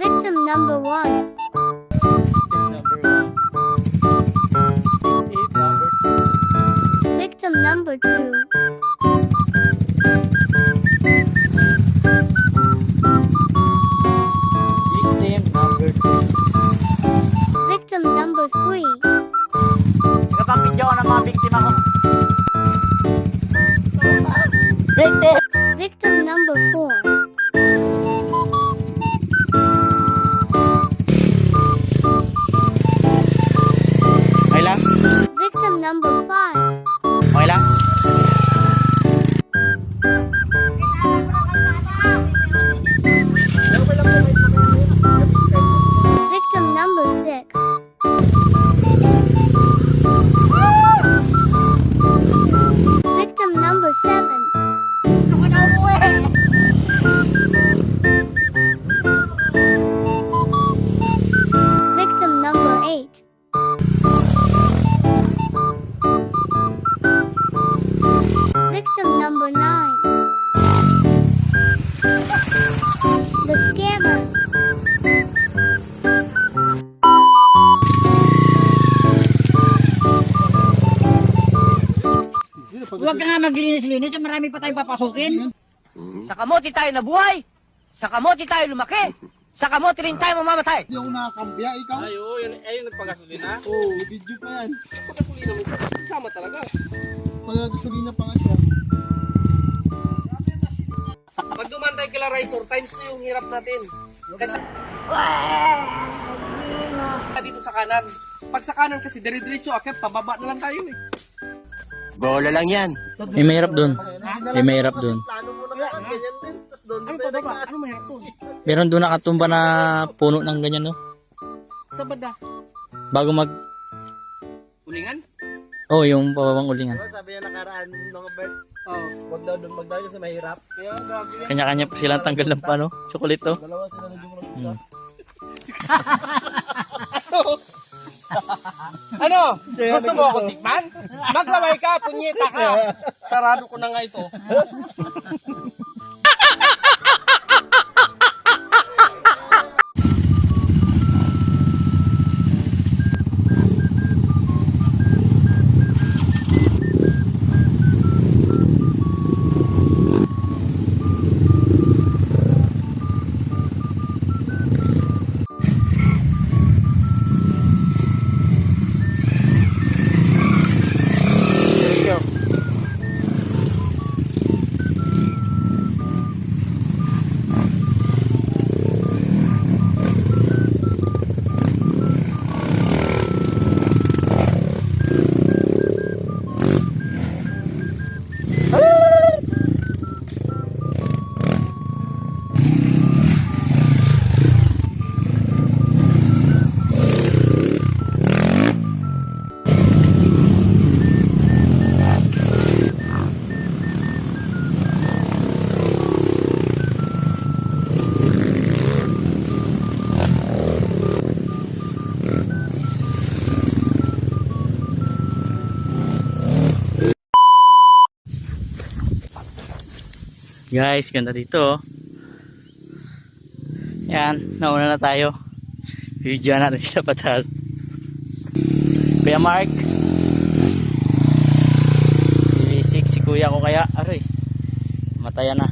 Victim number one. Victim number two. Victim number two. Victim number three. Victim number three. Kapag video ng mga biktima ko. Victim number five. Okay lang? Victim number six. Victim number seven. Huwag ka nga maglinis-linis, marami pa tayong papasukin. Sa kamote tayo nabuhay. Sa kamote tayo lumaki. Sa kamote rin tayo mamamatay. Hindi ako nakakambya, ikaw? Ay, oo, yun, ayun nagpagasolina. Oo, oh, video pa yan. Pagasolina mo, kasama talaga. Pagkagasolina pa nga siya. Pag duman tayo kila Ricer, times na yung hirap natin. Kasi... dito sa kanan. Pag sa kanan kasi dire-diretso akit, pababa na lang tayo eh. Bola lang yan. May mahirap dun. May mahirap dun. Plano mo na ka, ganyan din. Tapos doon Ano din pa tayo ba? Ano mahirap to? Meron doon nakatumba na puno ng ganyan, no? Sa banda. Bago mag... Ulingan? Oh, yung pababang ulingan. Diba sabi niya nakaraan mga bird, Oo. wag daw doon magdala kasi mahirap. Kaya grabe yan. Kanya-kanya pa silang tanggal ng pano. Chocolate, oh. Dalawa sila na yung isa. Ano? Gusto mo ako tikman? Maglaway ka, punyeta ka. Sarado ko na nga ito. Guys, ganda dito. oh. Yan, nauna na tayo. Video natin sila patas. Kuya Mark. Sinisik si kuya ko kaya. Aray, matayan na.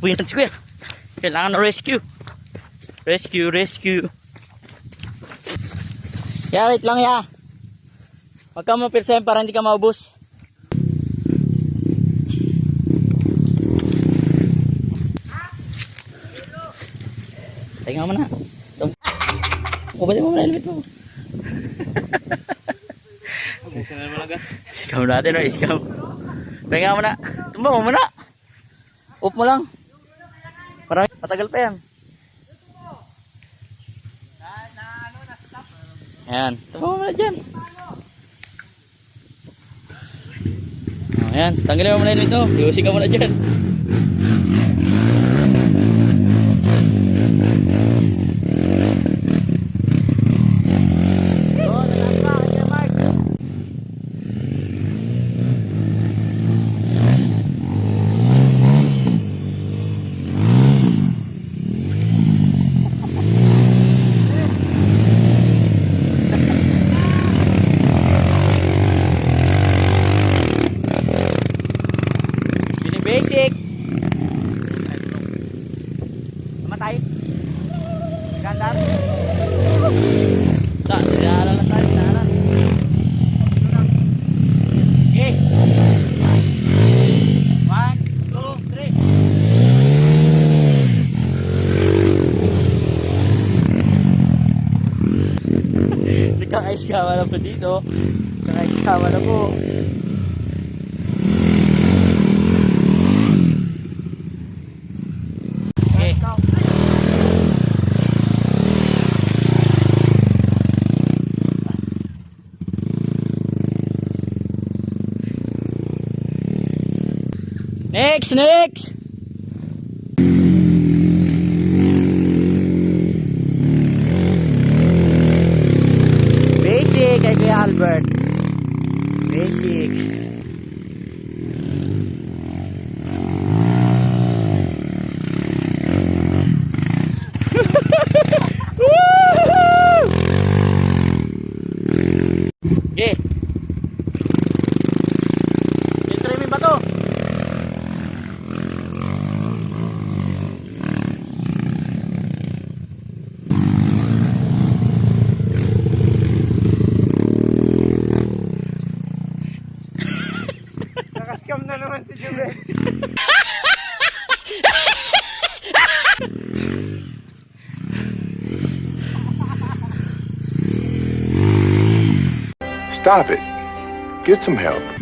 Kuya, si kuya. Kailangan na rescue. Rescue, rescue. Ya, wait lang ya. Huwag ka mapirsahin para hindi ka maubos. Tingnan mo na. Kubatin mo muna helmet mo. Scam natin no, scam. Tingnan mo na. Tumba mo muna. Up mo lang. Para matagal pa yan. Ayan. Tumba mo muna dyan. Ayan. Tanggalin mo muna helmet mo. Iusin ka muna dyan. Na po dito. Nagkakaiskawa na po. Next, next! Stop it. Get some help.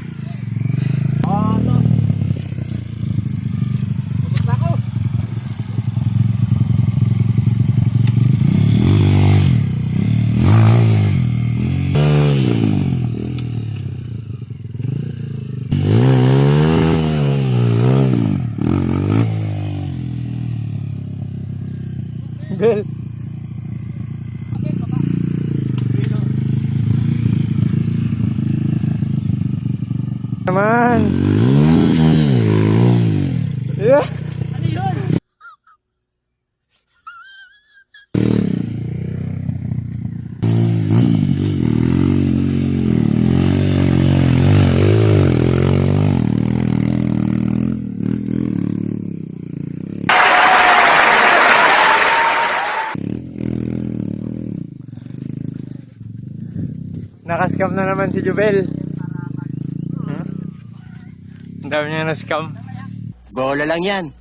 Naman. Yeah. Nakascam na naman si Jubel. Hmm? Ang dami niya na-scam. Bola lang yan.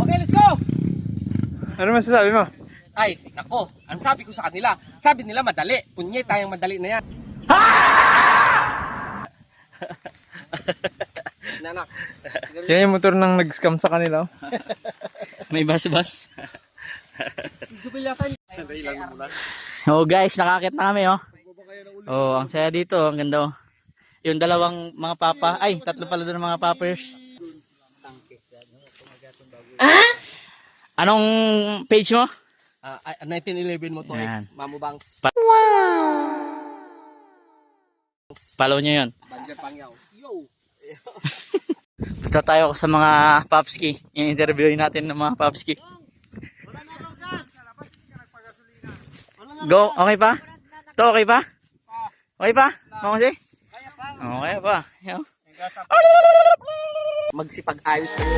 Okay, let's go! Ano masasabi mo? Ay, nako, ang sabi ko sa kanila, sabi nila madali. Punye tayong madali na yan. Nanak, Yan yung motor nang nag-scam sa kanila. oh. May bas-bas. oh guys, nakakit na kami oh. Oh, ang saya dito, ang ganda oh. Yung dalawang mga papa, ay, tatlo pala doon mga poppers. Anong page mo? ah, ah, 1911 mo to, Yan. ex. Mamu Banks. Follow nyo yun. Banjer Pangyaw. Yo! Punta tayo sa mga Popski. I-interviewin natin ng mga Popski. Go, okay pa? To, okay pa? Okay pa? Mga kasi? Okay pa. Yo. Magsipag-ayos kayo.